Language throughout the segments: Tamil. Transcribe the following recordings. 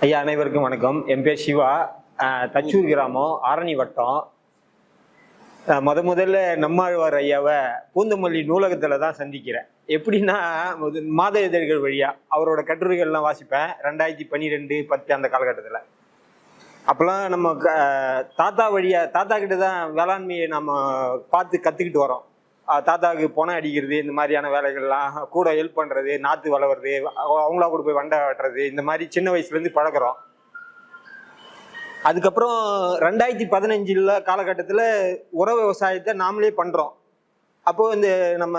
ஐயா அனைவருக்கும் வணக்கம். என் பேர் சிவா. தச்சூர் கிராமம் ஆரணி வட்டம். முத முதல்ல நம்மாழ்வார் ஐயாவை பூந்தமல்லி நூலகத்தில் தான் சந்திக்கிறேன். எப்படின்னா மாத இதழ்கள் வழியா அவரோட கட்டுரைகள்லாம் வாசிப்பேன். ரெண்டாயிரத்தி பன்னிரெண்டு பத்து அந்த காலகட்டத்தில். அப்போல்லாம் நம்ம க- தாத்தா வழியா தாத்தா கிட்ட தான் வேளாண்மையை நம்ம பார்த்து கற்றுக்கிட்டு வரோம். தாத்தாவுக்கு பணம் அடிக்கிறது இந்த மாதிரியான வேலைகள்லாம் கூட ஹெல்ப் பண்ணுறது நாற்று வளர்றது அவங்களா கூட போய் வண்டை வெட்டுறது இந்த மாதிரி சின்ன வயசுலேருந்து பழகிறோம். அதுக்கப்புறம் ரெண்டாயிரத்தி பதினஞ்சில் காலகட்டத்தில் உர விவசாயத்தை நாமளே பண்ணுறோம் அப்போது இந்த நம்ம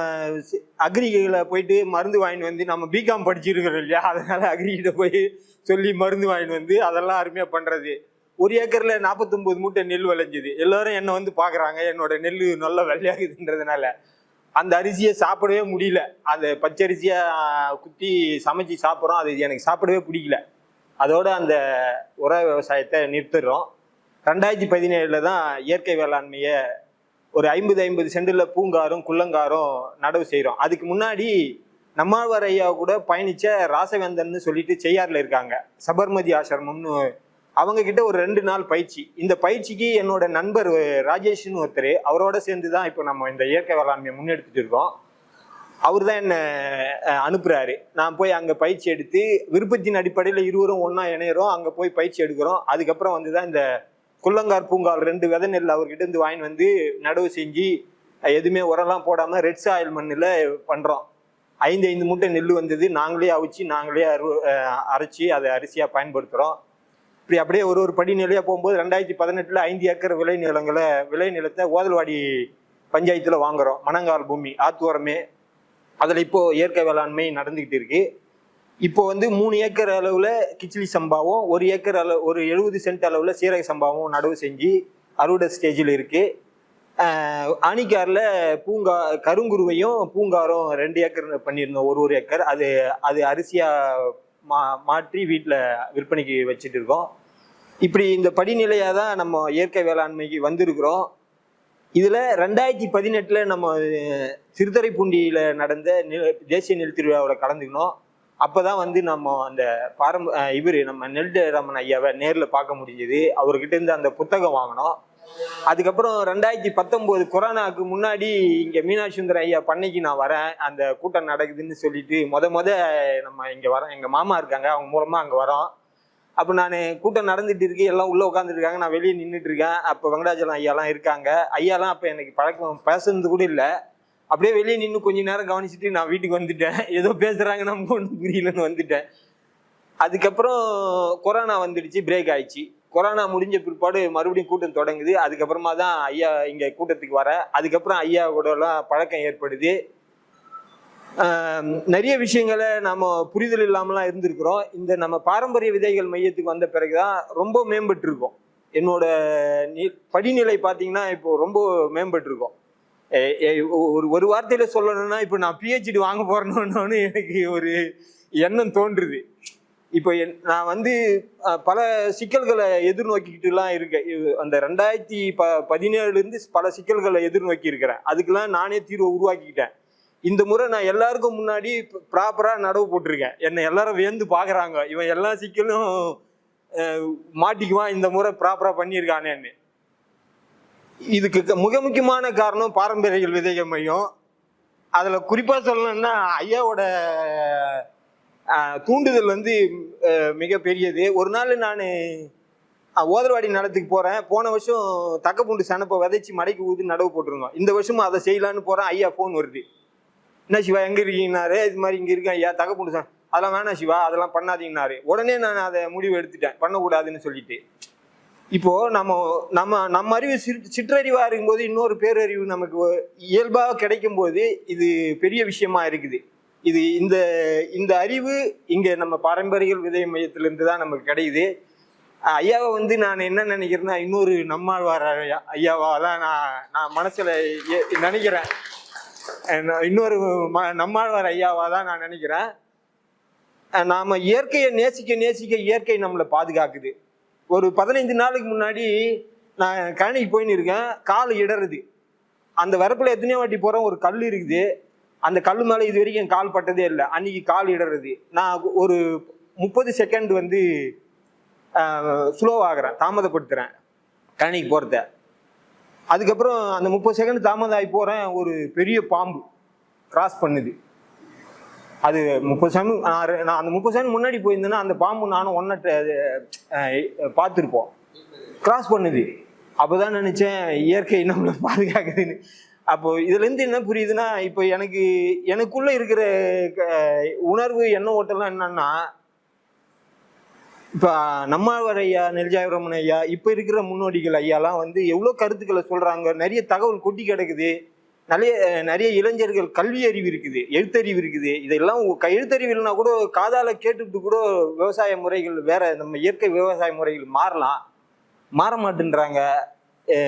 அக்ரிகில் போயிட்டு மருந்து வாங்கிட்டு வந்து நம்ம பிகாம் படிச்சிருக்கிறோம் இல்லையா? அதனால் அக்ரிகிட்ட போய் சொல்லி மருந்து வாங்கிட்டு வந்து அதெல்லாம் அருமையாக பண்ணுறது ஒரு ஏக்கரில் நாற்பத்தொம்போது மூட்டை நெல் விளைஞ்சுது. எல்லாரும் என்னை வந்து பார்க்குறாங்க என்னோட நெல் நல்ல வெள்ளையாகுதுன்றதுனால அந்த அரிசியை சாப்பிடவே முடியல. அந்த பச்சரிசியை குத்தி சமைச்சு சாப்பிட்றோம். அது எனக்கு சாப்பிடவே பிடிக்கல. அதோட அந்த உர விவசாயத்தை நிறுத்திடுறோம். ரெண்டாயிரத்தி பதினேழில் தான் இயற்கை வேளாண்மையை ஒரு ஐம்பது ஐம்பது சென்டில் பூங்காரும் குள்ளங்காரும் நடவு செய்கிறோம் அதுக்கு முன்னாடி நம்மாழ்வார் ஐயா கூட பயணிச்ச ராசவேந்தன் சொல்லிட்டு செய்யாறில் இருக்காங்க. சபர்மதி ஆசிரமம்னு அவங்க கிட்ட ஒரு ரெண்டு நாள் பயிற்சி. இந்த பயிற்சிக்கு என்னோட நண்பர் ராஜேஷ்னு ஒருத்தர் அவரோட சேர்ந்து தான் இப்போ நம்ம இந்த இயற்கை வேளாண்மையை முன்னெடுத்துட்டு இருக்கோம். அவர் தான் என்னை அனுப்புகிறாரு அனுப்புறாரு. நான் போய் அங்கே பயிற்சி எடுத்து விருப்பத்தின் அடிப்படையில் இருவரும் ஒன்றா இணையிறோம். அங்கே போய் பயிற்சி எடுக்கிறோம். அதுக்கப்புறம் வந்து தான் இந்த குள்ளங்கார் பூங்கால் ரெண்டு விதை நெல் அவர்கிட்ட இருந்து வாங்கிட்டு வந்து நடவு செஞ்சு எதுவுமே உரம்லாம் போடாமல் ரெட் சாயில் மண்ணில் பண்ணுறோம் ஐந்து ஐந்து மூட்டை நெல் வந்தது. நாங்களே அவிச்சு நாங்களே அரு அரைச்சி அதை அரிசியாக பயன்படுத்துகிறோம் இப்படி அப்படியே ஒரு ஒரு படி நிலையாக போகும்போது ரெண்டாயிரத்தி பதினெட்டில் ஐந்து ஏக்கர் விளை நிலங்களை விளை நிலத்தை ஓதல்வாடி பஞ்சாயத்தில் வாங்குகிறோம் மணங்கால் பூமி ஆத்துவரமே. அதில் இப்போது இயற்கை வேளாண்மை நடந்துக்கிட்டு இருக்கு. இப்போ வந்து மூணு ஏக்கர் அளவில் கிச்சிலி சம்பாவும் ஒரு ஏக்கர் அளவு ஒரு எழுபது சென்ட் அளவில் சீரக சம்பாவும் நடவு செஞ்சு அறுவடை ஸ்டேஜில் இருக்கு. ஆணிக்காரில் பூங்கா கருங்குருவையும் பூங்காரும் ரெண்டு ஏக்கர் பண்ணியிருந்தோம் ஒரு ஒரு ஏக்கர். அது அது அரிசியாக மா மாற்றி வீட்டில் விற்பனைக்கு வச்சுட்டு இருக்கோம். இப்படி இந்த படிநிலையாக தான் நம்ம இயற்கை வேளாண்மைக்கு வந்திருக்கிறோம். இதில் ரெண்டாயிரத்தி பதினெட்டில் நம்ம அஹ், சிறுதரைப்பூண்டியில் நடந்த நில தேசிய நெல் திருவிழாவில் கலந்துக்கணும் அப்போ தான் வந்து நம்ம அந்த பாரம்ப இவர் நம்ம நெல் ரமன் ஐயாவை நேரில் பார்க்க முடிஞ்சது. அவர்கிட்ட இருந்து அந்த புத்தகம் வாங்கினோம். அதுக்கப்புறம் ரெண்டாயிரத்தி பத்தொம்போது கொரோனாவுக்கு முன்னாடி இங்கே மீனாட்சி சுந்தர ஐயா பண்ணைக்கு நான் வரேன். அந்த கூட்டம் நடக்குதுன்னு சொல்லிட்டு மொத மொத நம்ம இங்கே வரோம். எங்கள் மாமா இருக்காங்க. அவங்க மூலமாக அங்கே வரோம். அப்போ நான் கூட்டம் நடந்துட்டு இருக்கு எல்லாம் உள்ளே உட்காந்துருக்காங்க நான் வெளியே நின்றுட்டு இருக்கேன் அப்போ வெங்கடாச்சலம் ஐயாலாம் இருக்காங்க. ஐயாலாம் அப்போ எனக்கு பழக்கம் பேசுனது கூட இல்லை. அப்படியே வெளியே நின்று கொஞ்ச நேரம் கவனிச்சுட்டு நான் வீட்டுக்கு வந்துட்டேன். ஏதோ பேசுகிறாங்க நமக்கு ஒன்றும் புரியலன்னு வந்துட்டேன். அதுக்கப்புறம் கொரோனா வந்துடுச்சு பிரேக் ஆயிடுச்சு. கொரோனா முடிஞ்ச பிற்பாடு மறுபடியும் கூட்டம் தொடங்குது. அதுக்கப்புறமா தான் ஐயா இங்கே கூட்டத்துக்கு வர. அதுக்கப்புறம் ஐயா கூடலாம் பழக்கம் ஏற்படுது. நிறைய விஷயங்களை நம்ம புரிதல் இல்லாமலாம் இருந்திருக்கிறோம். இந்த நம்ம பாரம்பரிய விதைகள் மையத்துக்கு வந்த பிறகுதான் ரொம்ப மேம்பட்டுருக்கோம். என்னோட நி- படிநிலை பார்த்தீங்கன்னா இப்போ ரொம்ப மேம்பட்டுருக்கோம். ஒரு ஒரு வார்த்தையில சொல்லணும்னா இப்போ நான் பிஹெச்டி வாங்க போறேன்னு எனக்கு ஒரு எண்ணம் தோன்றுது. இப்போ என் நான் வந்து பல சிக்கல்களை எதிர்நோக்கிக்கிட்டுலாம் இருக்கேன். இது அந்த ரெண்டாயிரத்தி ப பதினேழுலேருந்து பல சிக்கல்களை எதிர்நோக்கி இருக்கிறேன் அதுக்கெல்லாம் நானே தீர்வை உருவாக்கிக்கிட்டேன். இந்த முறை நான் எல்லாருக்கும் முன்னாடி ப்ராப்பராக நடவு போட்டிருக்கேன். என்னை எல்லாரும் வியந்து பார்க்குறாங்க இவன் எல்லா சிக்கலும் மாட்டிக்குவான் இந்த முறை ப்ராப்பராக பண்ணியிருக்கானேன்னு. இதுக்கு க- மிக முக்கியமான காரணம் பாரம்பரிய விதைகள் மையம். அதில் குறிப்பாக சொல்லணும்னா ஐயாவோட தூண்டுதல் வந்து மிகப்பெரியது. ஒரு நாள் நான் ஓதரவாடி நிலத்துக்கு போகிறேன் போன வருஷம் தக்கப்பூண்டு சனப்பை விதைச்சி மடைக்கு ஊதி நடவு போட்டிருந்தோம். இந்த வருஷமும் அதை செய்யலான்னு போகிறேன் ஐயா ஃபோன் வருது. என்ன சிவா எங்கே இருக்கீங்கன்னாரு? இது மாதிரி இங்கே இருக்கேன் ஐயா தக்கப்பூண்டு சன அதெல்லாம் வேணாம் சிவா அதெல்லாம் பண்ணாதீங்கன்னாரு. உடனே நான் அதை முடிவு எடுத்துட்டேன். பண்ணக்கூடாதுன்னு சொல்லிட்டு. இப்போ நம்ம நம்ம நம்ம அறிவு சிற் சிற்றறிவா இருக்கும்போது இன்னொரு பேரறிவு நமக்கு இயல்பாக கிடைக்கும் போது இது பெரிய விஷயமா இருக்குது. இது இந்த இந்த அறிவு இங்கே நம்ம பாரம்பரிய விதை மையத்திலிருந்து தான் நமக்கு கிடைக்குது. ஐயாவை வந்து நான் என்ன நினைக்கிறேன்னா இன்னொரு நம்மாழ்வார் ஐயா ஐயாவா தான் நான் நான் மனசில் நினைக்கிறேன். Uh, இன்னொரு நம்மாழ்வார் ஐயாவா தான் நான் நினைக்கிறேன். நாம் நாம இயற்கையை நேசிக்க நேசிக்க இயற்கை நம்மளை பாதுகாக்குது. ஒரு பதினைந்து நாளுக்கு முன்னாடி நான் கழனிக்கு போயின்னு இருக்கேன் கால் இடறுது. அந்த வரப்புல எத்தனையோ வாட்டி போகிறோம் ஒரு கல் இருக்குது. அந்த கல் மேலே இது வரைக்கும் கால் பட்டதே இல்லை. அன்னைக்கு கால் இடறுது. நான் ஒரு முப்பது செகண்ட் வந்து ஸ்லோ ஆகுறேன். தாமதப்படுத்துறேன். கழனிக்கு போகிறத அதுக்கப்புறம் அந்த முப்பது செகண்ட் தாமதம் ஆகி போகிறேன் ஒரு பெரிய பாம்பு கிராஸ் பண்ணுது. அது முப்பது செகண்ட் நான் அந்த முப்பது செகண்ட் முன்னாடி போயிருந்தேன்னா அந்த பாம்பு நானும் ஒன்றை பார்த்துருப்போம். கிராஸ் பண்ணுது. அப்போ தான் நினச்சேன் இயற்கை நம்மளை பாதுகாக்குதுன்னு. அப்போ இதுலேருந்து என்ன புரியுதுன்னா இப்போ எனக்கு எனக்குள்ளே இருக்கிற க- உணர்வு எண்ண ஓட்டெல்லாம் என்னன்னா இப்போ நம்மாழ்வார் ஐயா நெல்ஜாயரமன் ஐயா இப்போ இருக்கிற முன்னோடிகள் ஐயாலாம் வந்து எவ்வளோ கருத்துக்களை சொல்றாங்க நிறைய தகவல் கொட்டி கிடக்குது. நிறைய நிறைய இளைஞர்கள் கல்வி அறிவு இருக்குது எழுத்தறிவு இருக்குது. இதெல்லாம் க- எழுத்தறிவு இல்லைனா கூட காதால கேட்டுட்டு கூட விவசாய முறைகள் வேற நம்ம இயற்கை விவசாய முறைகள் மாறலாம். மாற மாட்டேன்றாங்க.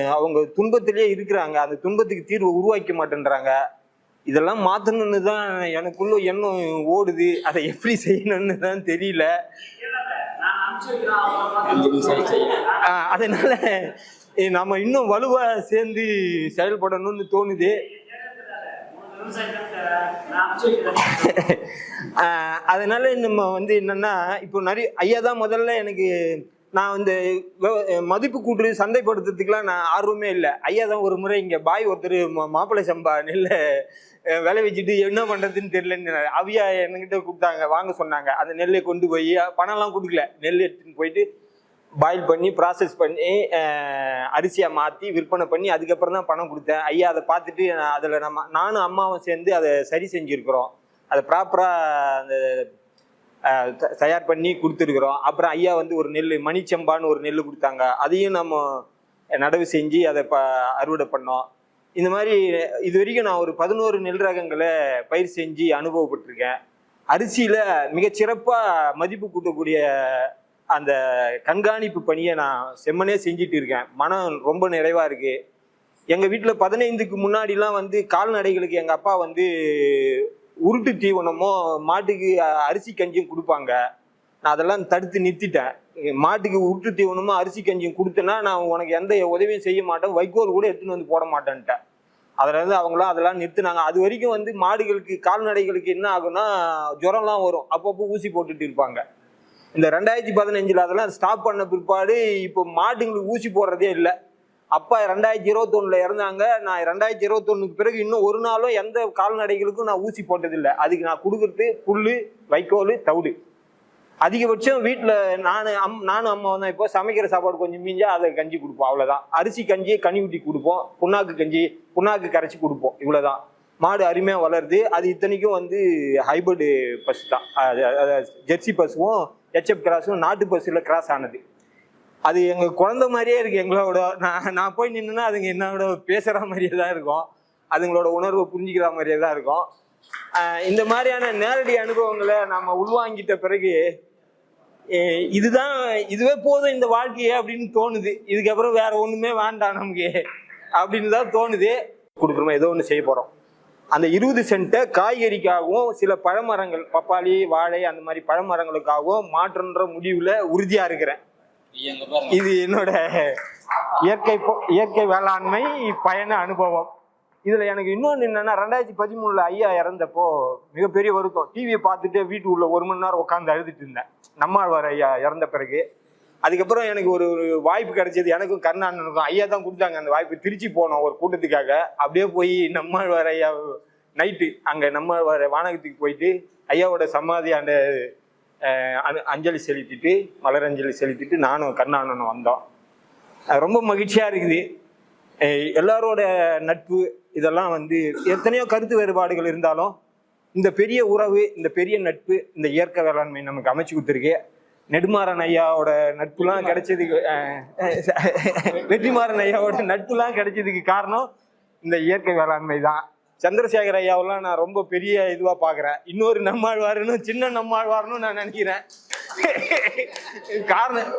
அவங்க துன்பத்திலேயே இருக்கிறாங்க. அந்த துன்பத்துக்கு தீர்வு உருவாக்க மாட்டேன்றாங்க. இதெல்லாம் மாத்தணும்னு தான் எனக்குள்ள எண்ணம் ஓடுது. அதை எப்படி செய்யணும்னு தான் தெரியல. அதனால நம்ம இன்னும் வலுவா சேர்ந்து செயல்படணும்னு தோணுது. அதனால நம்ம வந்து என்னன்னா இப்போ நிறைய ஐயா தான் முதல்ல எனக்கு நான் வந்து மதிப்பு கூட்டு சந்தைப்படுத்துறதுக்குலாம் நான் ஆர்வமே இல்லை. ஐயா தான் ஒரு முறை இங்க பாய் ஒருத்தர் மா- மாப்பிள்ளை சம்பா நெல்லை விளை வச்சுட்டு என்ன பண்றதுன்னு தெரியலன்னு அவியா என்கிட்ட கூப்பிட்டாங்க வாங்க சொன்னாங்க. அந்த நெல்லை கொண்டு போய் பணம்லாம் கொடுக்கல. நெல் எடுத்துன்னு போயிட்டு பாயில் பண்ணி ப்ராசஸ் பண்ணி அரிசியை மாற்றி விற்பனை பண்ணி அதுக்கப்புறம் தான் பணம் கொடுத்தேன். ஐயா அதை பார்த்துட்டு அதில் நம்ம நானும் அம்மாவும் சேர்ந்து அதை சரி செஞ்சுருக்குறோம். அதை ப்ராப்பராக அந்த த- தயார் பண்ணி கொடுத்துருக்குறோம். அப்புறம் ஐயா வந்து ஒரு நெல் மணிச்சம்பான்னு ஒரு நெல் கொடுத்தாங்க. அதையும் நம்ம நடவு செஞ்சு அதை ப அறுவடை பண்ணோம். இந்த மாதிரி இது வரைக்கும் நான் ஒரு பதினோரு நெல் ரகங்களை பயிர் செஞ்சு அனுபவப்பட்டிருக்கேன். அரிசியில் மிகச்சிறப்பாக மதிப்பு கூட்டக்கூடிய அந்த கண்காணிப்பு பணியை நான் செம்மனே செஞ்சுட்டு இருக்கேன். மனம் ரொம்ப நிறைவாக இருக்குது எங்கள் வீட்டில் பதினைந்துக்கு முன்னாடிலாம் வந்து கால்நடைகளுக்கு எங்கள் அப்பா வந்து உருட்டு தீவனமோ மாட்டுக்கு அரிசி கஞ்சியும் கொடுப்பாங்க. நான் அதெல்லாம் தடுத்து நிறுத்திட்டேன். மாட்டுக்கு உற்று தீவனமும் அரிசி கஞ்சியும் கொடுத்தேன்னா நான் உனக்கு எந்த உதவியும் செய்ய மாட்டேன். வைக்கோல் கூட எடுத்துன்னு வந்து போட மாட்டேன்ட்டேன். அதில் இருந்து அவங்களாம் அதெல்லாம் நிறுத்தினாங்க. அது வரைக்கும் வந்து மாடுகளுக்கு கால்நடைகளுக்கு என்ன ஆகும்னா ஜுரம்லாம் வரும். அப்பப்போ ஊசி போட்டுட்டு இருப்பாங்க. இந்த ரெண்டாயிரத்தி பதினஞ்சுல அதெல்லாம் ஸ்டாப் பண்ண பிற்பாடு இப்போ மாட்டுங்களுக்கு ஊசி போடுறதே இல்லை. அப்பா ரெண்டாயிரத்தி இருபத்தொன்னுல இறந்தாங்க. நான் ரெண்டாயிரத்தி இருபத்தொன்னுக்கு பிறகு இன்னும் ஒரு நாளும் எந்த கால்நடைகளுக்கும் நான் ஊசி போட்டதில்லை. அதுக்கு நான் கொடுக்குறது புல் வைக்கோல் தவிடு. அதிகபட்சம் வீட்டில் நான் அம் நானும் அம்மா தான் இப்போ சமைக்கிற சாப்பாடு கொஞ்சம் மீஞ்சா அதை கஞ்சி கொடுப்போம் அவ்வளோதான் அரிசி கஞ்சியை கனி ஊட்டி கொடுப்போம் புண்ணாக்கு கஞ்சி புண்ணாக்கு கரைச்சி கொடுப்போம் இவ்வளோதான் மாடு அருமையாக வளருது. அது இத்தனைக்கும் வந்து ஹைபிரிட் பசு தான். அது- ஜெர்சி பசுவும் ஹெச்எப் கிராஸும் நாட்டு பஸ்ஸில் கிராஸ் ஆனது. அது எங்கள் குழந்த மாதிரியே இருக்குது எங்களோட நான் நான் போய் நின்றுனா அதுங்க என்னோட பேசுகிற மாதிரியே தான் இருக்கும். அதுங்களோட உணர்வை புரிஞ்சுக்கிற மாதிரியே தான் இருக்கும். இந்த மாதிரியான நேரடி அனுபவங்களை நம்ம உள்வாங்கிட்ட பிறகு இதுதான் இதுவே போதும் இந்த வாழ்க்கையே அப்படின்னு தோணுது. இதுக்கப்புறம் வேற ஒண்ணுமே வேண்டாம் நமக்கு. அப்படின்னு தான் தோணுது. கொடுக்குறோம் ஏதோ ஒன்று செய்ய போறோம். அந்த இருபது சென்ட்டை காய்கறிக்காகவும் சில பழமரங்கள் பப்பாளி வாழை அந்த மாதிரி பழமரங்களுக்காகவும் மாற்றுன்ற முடிவுல உறுதியா இருக்கிறேன். இது என்னோட இயற்கை இயற்கை வேளாண்மை பயண அனுபவம். இதில் எனக்கு இன்னொன்று என்னென்னா ரெண்டாயிரத்தி பதிமூணில் ஐயா இறந்தப்போ மிகப்பெரிய வருத்தம். டிவியை பார்த்துட்டு வீட்டு உள்ள ஒரு மணி நேரம் உட்காந்து அழுதுட்டு இருந்தேன். நம்மாழ்வார் ஐயா இறந்த பிறகு. அதுக்கப்புறம் எனக்கு ஒரு ஒரு வாய்ப்பு கிடைச்சது. எனக்கும் கருணாண்ணனுக்கும் ஐயா தான் கொடுத்தாங்க அந்த வாய்ப்பு. திருச்சி போனோம் ஒரு கூட்டத்துக்காக. அப்படியே போய் நம்மாழ்வார் ஐயா நைட்டு அங்கே நம்மாழ்வார் வானகத்துக்கு போயிட்டு ஐயாவோட சமாதி அந்த அஞ்சலி செலுத்திட்டு மலரஞ்சலி செலுத்திட்டு நானும் கருணாண்ணனும் வந்தோம். அது ரொம்ப மகிழ்ச்சியாக இருக்குது. எல்லாரோட நட்பு இதெல்லாம் வந்து எத்தனையோ கருத்து வேறுபாடுகள் இருந்தாலும் இந்த பெரிய உறவு இந்த பெரிய நட்பு இந்த இயற்கை வேளாண்மை நமக்கு அமைச்சு கொடுத்துருக்கு. நெடுமாறன் ஐயாவோட நட்புலாம் கிடைச்சதுக்கு வெற்றிமாறன் ஐயாவோட நட்புலாம் கிடைச்சதுக்கு காரணம் இந்த இயற்கை வேளாண்மை தான். சந்திரசேகர் ஐயாவெல்லாம் நான் ரொம்ப பெரிய இதுவா பாக்குறேன் இன்னொரு நம்மாழ்வாருன்னு சின்ன நம்மாழ்வார்னு நான் நினைக்கிறேன். காரணம்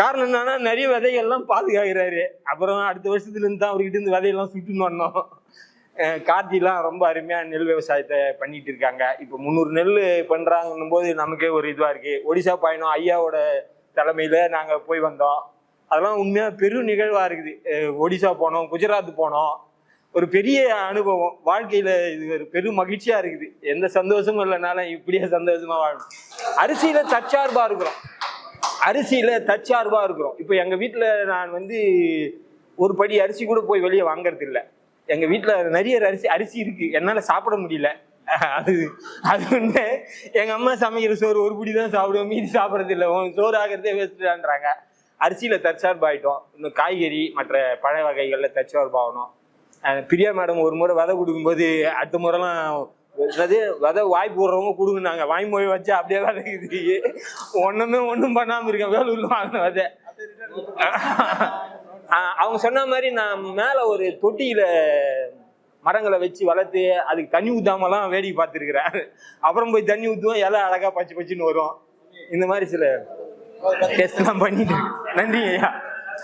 காரணம் என்னன்னா நிறைய விதைகள்லாம் பாதுகாக்கிறாரு. அப்புறம் அடுத்த வருஷத்துல இருந்து தான் அவர்கிட்ட இருந்து விதையெல்லாம் சுட்டுன்னு வந்தோம் கார்த்திலாம் ரொம்ப அருமையாக நெல் விவசாயத்தை பண்ணிட்டு இருக்காங்க. இப்போ முந்நூறு நெல் பண்ணுறாங்கன்னும் போது நமக்கே ஒரு இதுவாக இருக்கு. ஒடிசா பயணம் ஐயாவோட தலைமையில் நாங்கள் போய் வந்தோம். அதெல்லாம் உண்மையாக பெரும் நிகழ்வாக இருக்குது. ஒடிசா போனோம் குஜராத் போனோம். ஒரு பெரிய அனுபவம். வாழ்க்கையில இது ஒரு பெரும் மகிழ்ச்சியா இருக்குது. எந்த சந்தோஷமும் இல்லைனாலும் இப்படியே சந்தோஷமா வாழணும் அரிசியில தற்சார்பா இருக்கிறோம். அரிசியில தற்சார்பா இருக்கிறோம். இப்போ எங்க வீட்டுல நான் வந்து ஒரு படி அரிசி கூட போய் வெளியே வாங்கறது இல்லை எங்க வீட்டுல நிறைய அரிசி அரிசி இருக்கு. என்னால சாப்பிட முடியல. அது அது ஒண்ணு. எங்க அம்மா சமைக்கிற சோறு ஒரு பிடி தான் சாப்பிடுவோம் மீதி சாப்பிடறது இல்லை சோறு ஆகிறதே வேஸ்ட்டுடான்றாங்க அரிசியில தற்சார்பாயிட்டோம் இன்னும் காய்கறி மற்ற பழ வகைகள்ல தற்சார்பாகணும் பிரியா மேடம் ஒரு முறை விதை கொடுக்கும்போது அடுத்த முறைலாம் அதாவது விதை வாய் போடுறவங்க கொடுக்குனாங்க வாய் மொழி வச்சு அப்படியே தான் இருக்குது. ஒண்ணுமே ஒண்ணும் பண்ணாமல் இருக்கேன். வேலூரில் வாங்கின விதை. அவங்க சொன்ன மாதிரி நான் மேலே ஒரு தொட்டியில மரங்களை வச்சு வளர்த்து அதுக்கு தண்ணி ஊற்றாமலாம் வேடிக்கை பார்த்துருக்குறேன் அப்புறம் போய் தண்ணி ஊற்றுவோம் இலை அழகா பச்சை பச்சுன்னு வரும். இந்த மாதிரி சில டெஸ்ட்லாம் பண்ணிட்டு நன்றி ஐயா.